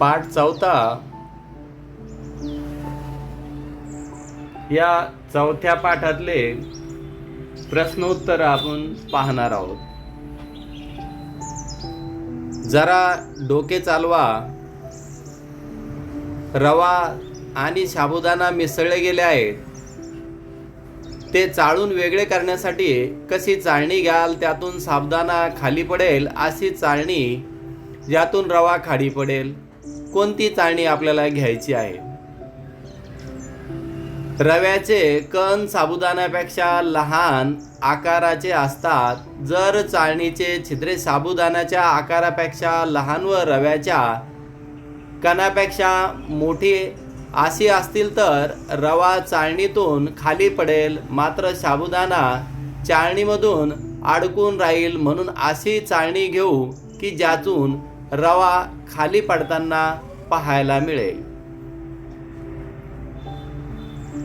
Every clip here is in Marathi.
पाठ चौथा. या चौथ्या पाठातले प्रश्नोत्तर आपण पाहणार आहोत. जरा डोके चालवा. रवा आणि साबुदाणा मिसळले गेले आहेत. ते चाळून वेगळे करण्यासाठी कशी चाळणी घ्याल त्यातून साबुदाणा खाली पडेल अशी चाळणी ज्यातून रवा खाली पडेल. कोणती चाळणी आपल्याला घ्यायची आहे? रव्याचे कण साबुदाण्यापेक्षा लहान आकाराचे असतात. जर चाळणीचे छिद्रे साबुदाण्याच्या आकारापेक्षा लहान व रव्याच्या कणापेक्षा मोठी अशी असतील तर रवा चाळणीतून खाली पडेल. मात्र साबुदाणा चाळणीमधून अडकून राहील म्हणून अशी चाळणी घेऊ की ज्यातून रवा खाली पडताना पाहायला मिळेल.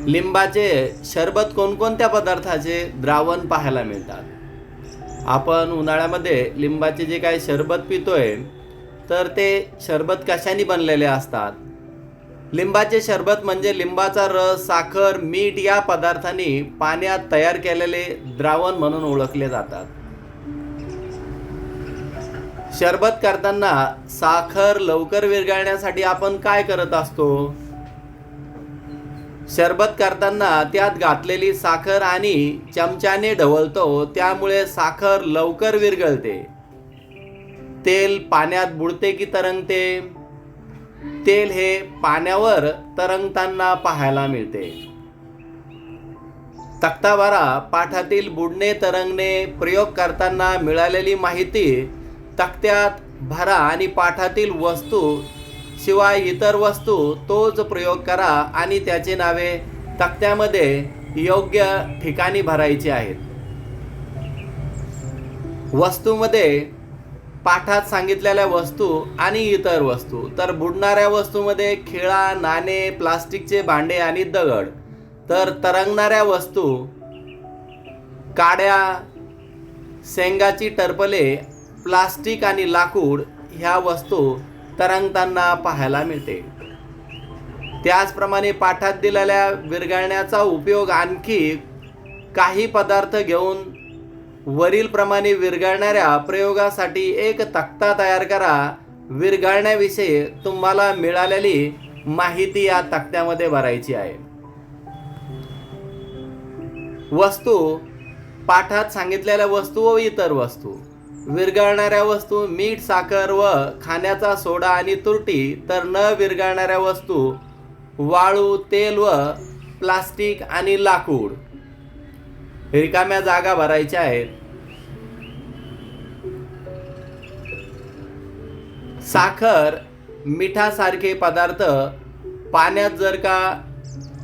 लिंबाचे शरबत कोणकोणत्या पदार्थाचे द्रावण पाहायला मिळतात? आपण उन्हाळ्यामध्ये लिंबाचे जे काही शरबत पितोय तर ते शरबत कशाने बनलेले असतात? लिंबाचे शरबत म्हणजे लिंबाचा रस साखर मीठ या पदार्थांनी पाण्यात तयार केलेले द्रावण म्हणून ओळखले जातात. शरबत करताना साखर लवकर विरघळण्यासाठी आपण काय करत असतो? शरबत करताना त्यात घातलेली साखर आणि चमच्याने ढवळतो त्यामुळे साखर लवकर विरघळते. तेल पाण्यात बुडते की तरंगते? तेल हे पाण्यावर तरंगताना पाहायला मिळते. तक्तावारा पाठातील बुडणे तरंगणे प्रयोग करताना मिळालेली माहिती तक्त्यात भरा आणि पाठातील वस्तू शिवाय इतर वस्तू तोच प्रयोग करा आणि त्याची नावे तक्त्यामध्ये योग्य ठिकाणी भरायची आहेत. वस्तूमध्ये पाठात सांगितलेल्या वस्तू आणि इतर वस्तू. तर बुडणाऱ्या वस्तूमध्ये खिळा नाणे प्लास्टिकचे भांडे आणि दगड. तर तरंगणाऱ्या वस्तू काड्या शेंगाची टरपले प्लास्टिक आणि लाकूड ह्या वस्तू तरंगताना पाहायला मिळते. त्याचप्रमाणे पाठात दिलेल्या विरघळण्याचा उपयोग आणखी काही पदार्थ घेऊन वरीलप्रमाणे विरघळणाऱ्या प्रयोगासाठी एक तक्ता तयार करा. विरघळण्याविषयी तुम्हाला मिळालेली माहिती या तक्त्यामध्ये भरायची आहे. वस्तू पाठात सांगितलेल्या वस्तू व इतर वस्तू. विरघळणाऱ्या वस्तू मीठ साखर व खाण्याचा सोडा आणि तुरटी तर न विरघळणाऱ्या वस्तू वाळू तेल व प्लास्टिक आणि लाकूड. रिकाम्या जागा भरायच्या आहेत. साखर मिठासारखे पदार्थ पाण्यात जर का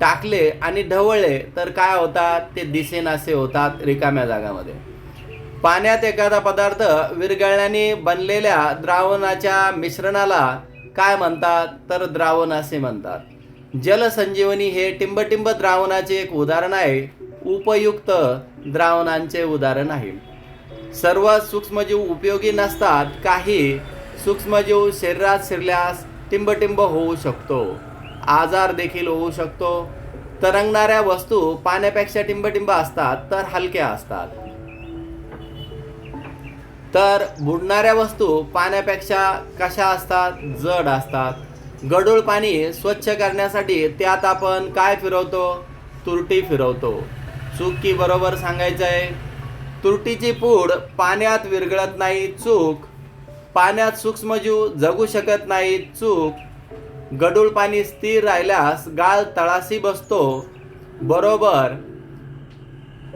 टाकले आणि ढवळले तर काय होतात? ते दिसेनासे होतात रिकाम्या जागामध्ये. पाण्यात एखादा पदार्थ विरघळण्याने बनलेल्या द्रावणाच्या मिश्रणाला काय म्हणतात? तर द्रावण असे म्हणतात. जलसंजीवनी हे टिंबटिंब द्रावणाचे एक उदाहरण आहे. उपयुक्त द्रावणांचे उदाहरण आहे. सर्व सूक्ष्मजीव उपयोगी नसतात काही सूक्ष्मजीव शरीरात शिरल्यास टिंबटिंब होऊ शकतो. आजार देखील होऊ शकतो. तरंगणाऱ्या वस्तू पाण्यापेक्षा टिंबटिंब असतात तर हलक्या असतात. तर बुडणाऱ्या वस्तू पाण्यापेक्षा कशा असतात? जड असतात. गडूळ पाणी स्वच्छ करण्यासाठी त्यात आपण काय फिरवतो? तुरटी फिरवतो. चूक की बरोबर सांगायचं आहे तुरटीची पूड पाण्यात विरघळत नाही चूक. पाण्यात सूक्ष्मजीव जगू शकत नाही चूक. गडूळ पाणी स्थिर राहिल्यास गाळ तळाशी बसतो. बरोबर.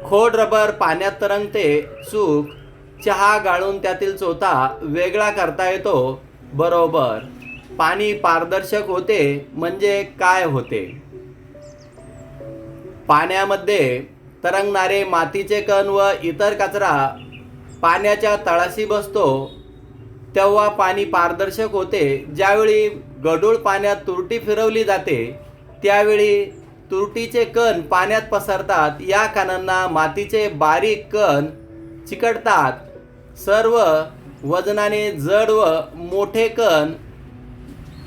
खोड रबर पाण्यात तरंगते चूक. चहा गाळून त्यातील चोथा वेगळा करता येतो. बरोबर. पाणी पारदर्शक होते म्हणजे काय होते? पाण्यामध्ये तरंगणारे मातीचे कण व इतर कचरा पाण्याच्या तळाशी बसतो. तेव्हा पाणी पारदर्शक होते. ज्यावेळी गढूळ पाण्यात तुरटी फिरवली जाते त्यावेळी तुरटीचे कण पाण्यात पसरतात. या कणांना मातीचे बारीक कण चिकटतात. सर्व वजनाने जड व मोठे कण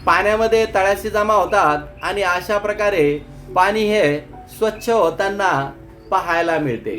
पाण्यामध्ये तळाशी जमा होतात आणि अशा प्रकारे पाणी हे स्वच्छ होताना पाहायला मिळते.